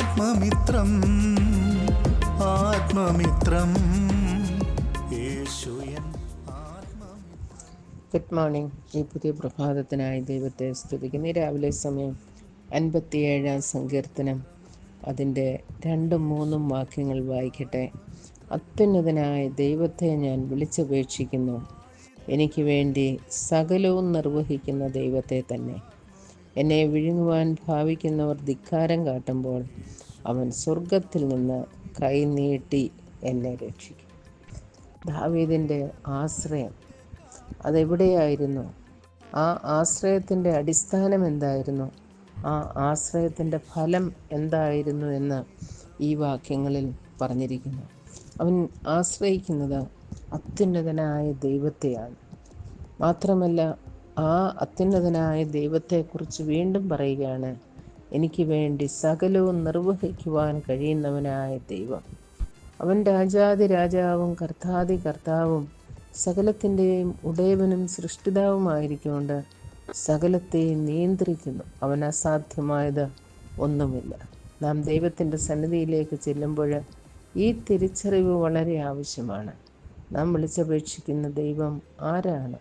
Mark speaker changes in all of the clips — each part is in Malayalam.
Speaker 1: ആത്മമിത്രം ആത്മമിത്രം.
Speaker 2: ഗുഡ് മോർണിംഗ് ഈ പുതിയ പ്രഭാതത്തിനായി ദൈവത്തെ സ്തുതിക്കുന്ന. രാവിലെ സമയം അൻപത്തിയേഴാം സങ്കീർത്തനം. അതിന്റെ രണ്ടും മൂന്നും വാക്യങ്ങൾ വായിക്കട്ടെ. അത്യുന്നതനായ ദൈവത്തെ ഞാൻ വിളിച്ചപേക്ഷിക്കുന്നു. എനിക്ക് വേണ്ടി സകലവും നിർവഹിക്കുന്ന ദൈവത്തെ തന്നെ. എന്നെ വിഴുങ്ങുവാൻ ഭാവിക്കുന്നവർ ധിക്കാരം കാട്ടുമ്പോൾ അവൻ സ്വർഗത്തിൽ നിന്ന് കൈ നീട്ടി എന്നെ രക്ഷിക്കും. ദാവീദിന്റെ ആശ്രയം അതെവിടെയായിരുന്നു? ആ ആശ്രയത്തിന്റെ അടിസ്ഥാനം എന്തായിരുന്നു? ആ ആശ്രയത്തിന്റെ ഫലം എന്തായിരുന്നു എന്ന് ഈ വാക്യങ്ങളിൽ പറഞ്ഞിരിക്കുന്നു. അവൻ ആശ്രയിക്കുന്നത് അത്യുന്നതനായ ദൈവത്തെയാണ്. മാത്രമല്ല ആ അത്യുന്നതനായ ദൈവത്തെക്കുറിച്ച് വീണ്ടും പറയുകയാണ് എനിക്ക് വേണ്ടി സകലവും നിർവഹിക്കുവാൻ കഴിയുന്നവനായ ദൈവം. അവൻ രാജാതി രാജാവും കർത്താതി കർത്താവും സകലത്തിന്റെയും ഉടയവനും സൃഷ്ടിതാവുമായിരിക്കൊണ്ട് സകലത്തെയും നിയന്ത്രിക്കുന്നു. അവൻ അസാധ്യമായത് ഒന്നുമില്ല. നാം ദൈവത്തിന്റെ സന്നിധിയിലേക്ക് ചെല്ലുമ്പോൾ ഈ തിരിച്ചറിവ് വളരെ ആവശ്യമാണ്. നാം വിളിച്ചപേക്ഷിക്കുന്ന ദൈവം ആരാണ്?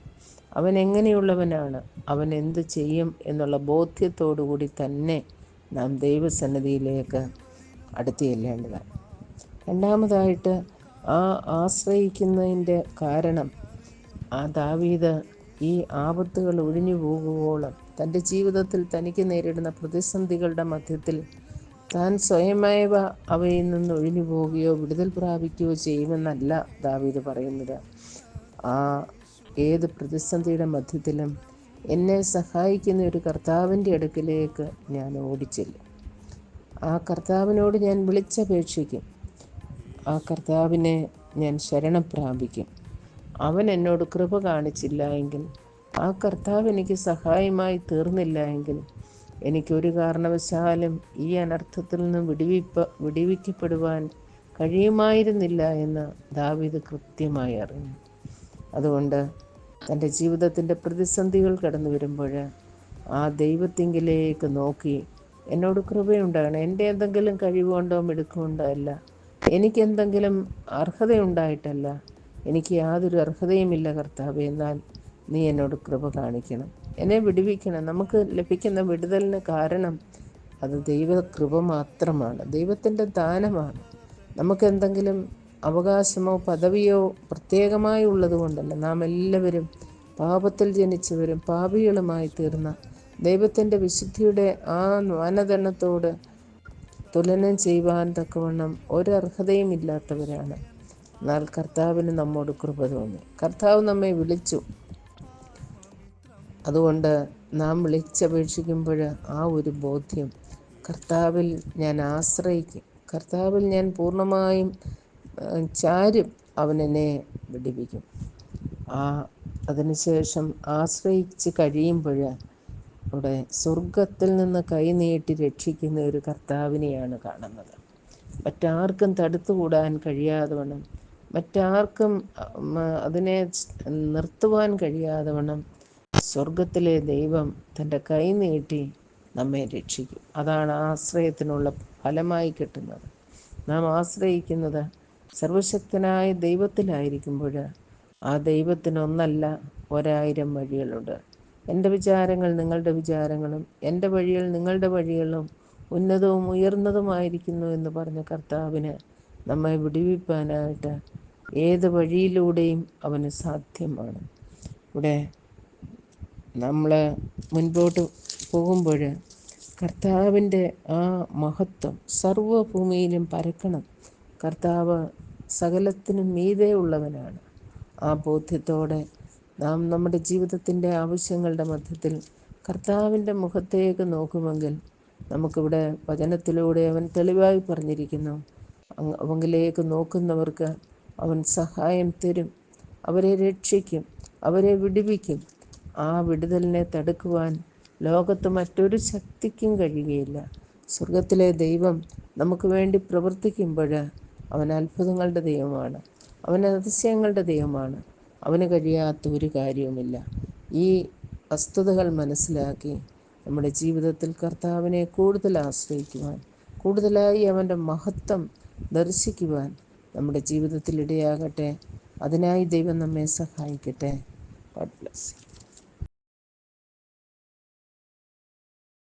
Speaker 2: അവൻ എങ്ങനെയുള്ളവനാണ്? അവൻ എന്ത് ചെയ്യും എന്നുള്ള ബോധ്യത്തോടു കൂടി തന്നെ നാം ദൈവസന്നിധിയിലേക്ക് അടുത്തു ചെല്ലേണ്ടതാണ്. രണ്ടാമതായിട്ട് ആ ആശ്രയിക്കുന്നതിന്റെ കാരണം ആ ദാവീത് ഈ ആപത്തുകൾ ഒഴിഞ്ഞു പോകുവോളം തന്റെ ജീവിതത്തിൽ തനിക്ക് നേരിടുന്ന പ്രതിസന്ധികളുടെ മധ്യത്തിൽ താൻ സ്വയമേവ അവയിൽ നിന്ന് ഒഴിഞ്ഞു പോവുകയോ വിടുതൽ പ്രാപിക്കുകയോ ചെയ്യുമെന്നല്ല ദാവീദ് പറയുന്നത്. ആ ഏത് പ്രതിസന്ധിയുടെ മധ്യത്തിലും എന്നെ സഹായിക്കുന്ന ഒരു കർത്താവിന്റെ അടുക്കിലേക്ക് ഞാൻ ഓടിച്ചെല്ലും. ആ കർത്താവിനോട് ഞാൻ വിളിച്ചപേക്ഷിക്കും. ആ കർത്താവിനെ ഞാൻ ശരണം പ്രാപിക്കും. അവൻ എന്നോട് കൃപ കാണിച്ചില്ല എങ്കിൽ ആ കർത്താവ് എനിക്ക് സഹായമായി തീർന്നില്ല എങ്കിൽ എനിക്കൊരു കാരണവശാലും ഈ അനർത്ഥത്തിൽ നിന്ന് വിടിവിപ്പ വിടിവിക്കപ്പെടുവാൻ കഴിയുമായിരുന്നില്ല എന്ന് ദാവീദ് കൃത്യമായി അറിഞ്ഞു. അതുകൊണ്ട് തന്റെ ജീവിതത്തിന്റെ പ്രതിസന്ധികൾ കടന്നു വരുമ്പോൾ ആ ദൈവത്തിങ്കിലേക്ക് നോക്കി എന്നോട് കൃപയുണ്ടാകണം. എന്റെ എന്തെങ്കിലും കഴിവുകൊണ്ടോ മിടുക്കുകൊണ്ടോ അല്ല. എനിക്കെന്തെങ്കിലും അർഹതയുണ്ടായിട്ടല്ല. എനിക്ക് യാതൊരു അർഹതയുമില്ല കർത്താവ് എന്നാൽ നീ എന്നോട് കൃപ കാണിക്കണം. എന്നെ വിടുവിക്കണം. നമുക്ക് ലഭിക്കുന്ന വിടുതലിന് കാരണം അത് ദൈവകൃപ മാത്രമാണ്. ദൈവത്തിന്റെ ദാനമാണ്. നമുക്കെന്തെങ്കിലും അവകാശമോ പദവിയോ പ്രത്യേകമായി ഉള്ളതുകൊണ്ടല്ല. നാം എല്ലാവരും പാപത്തിൽ ജനിച്ചവരും പാപികളുമായി തീർന്ന ദൈവത്തിന്റെ വിശുദ്ധിയുടെ ആ മാനദണ്ഡത്തോട് തുലനം ചെയ്യുവാൻ തക്കവണ്ണം ഒരർഹതയും ഇല്ലാത്തവരാണ്. എന്നാൽ കർത്താവിന് നമ്മോട് കൃപ തോന്നി. കർത്താവ് നമ്മെ വിളിച്ചു. അതുകൊണ്ട് നാം വിളിച്ചപേക്ഷിക്കുമ്പോൾ ആ ഒരു ബോധ്യം കർത്താവിൽ ഞാൻ ആശ്രയിക്കും. കർത്താവിൽ ഞാൻ പൂർണമായും ചാരും അവനെന്നെ വിടിപ്പിക്കും ആ അതിനുശേഷം ആശ്രയിച്ച് കഴിയുമ്പോൾ അവിടെ സ്വർഗത്തിൽ നിന്ന് കൈനീട്ടി രക്ഷിക്കുന്ന ഒരു കർത്താവിനെയാണ് കാണുന്നത്. മറ്റാർക്കും തടുത്തുകൂടാൻ കഴിയാതെ വണ്ണം മറ്റാർക്കും അതിനെ നിർത്തുവാൻ കഴിയാതെ വണ്ണം സ്വർഗത്തിലെ ദൈവം തന്റെ കൈ നീട്ടി നമ്മെ രക്ഷിക്കും. അതാണ് ആശ്രയത്തിനുള്ള ഫലമായി കിട്ടുന്നത്. നാം ആശ്രയിക്കുന്നത് സർവശക്തനായ ദൈവത്തിലായിരിക്കുമ്പോൾ ആ ദൈവത്തിനൊന്നല്ല ഒരായിരം വഴികളുണ്ട്. എന്റെ വിചാരങ്ങൾ നിങ്ങളുടെ വിചാരങ്ങളും എന്റെ വഴികൾ നിങ്ങളുടെ വഴികളും ഉന്നതവും ഉയർന്നതുമായിരിക്കുന്നു എന്ന് പറഞ്ഞ കർത്താവിന് നമ്മെ വിടുവിപ്പാനായിട്ട് ഏത് വഴിയിലൂടെയും അവന് സാധ്യമാണ്. ഇവിടെ നമ്മൾ മുൻപോട്ട് പോകുമ്പോൾ കർത്താവിന്റെ ആ മഹത്വം സർവഭൂമിയിലും പരക്കണം. കർത്താവ് സകലത്തിനും മീതെ ഉള്ളവനാണ്. ആ ബോധ്യത്തോടെ നാം നമ്മുടെ ജീവിതത്തിന്റെ ആവശ്യങ്ങളുടെ മധ്യത്തിൽ കർത്താവിന്റെ മുഖത്തേക്ക് നോക്കുമെങ്കിൽ നമുക്കിവിടെ വചനത്തിലൂടെ അവൻ തെളിവായി പറഞ്ഞിരിക്കുന്നു. അവങ്കിലേക്ക് നോക്കുന്നവർക്ക് അവൻ സഹായം തരും. അവരെ രക്ഷിക്കും. അവരെ വിടുവിക്കും. ആ വിടുതലിനെ തടുക്കുവാൻ ലോകത്ത് മറ്റൊരു ശക്തിക്കും കഴിയുകയില്ല. സ്വർഗത്തിലെ ദൈവം നമുക്ക് വേണ്ടി പ്രവർത്തിക്കുമ്പോൾ അവൻ അത്ഭുതങ്ങളുടെ ദൈവമാണ്. അവൻ അതിശയങ്ങളുടെ ദൈവമാണ്. അവന് കഴിയാത്ത ഒരു കാര്യവുമില്ല. ഈ വസ്തുതകൾ മനസ്സിലാക്കി നമ്മുടെ ജീവിതത്തിൽ കർത്താവിനെ കൂടുതൽ ആശ്രയിക്കുവാൻ കൂടുതലായി അവന്റെ മഹത്വം ദർശിക്കുവാൻ നമ്മുടെ ജീവിതത്തിൽ ഇടയാകട്ടെ. അതിനായി ദൈവം നമ്മെ സഹായിക്കട്ടെ. God bless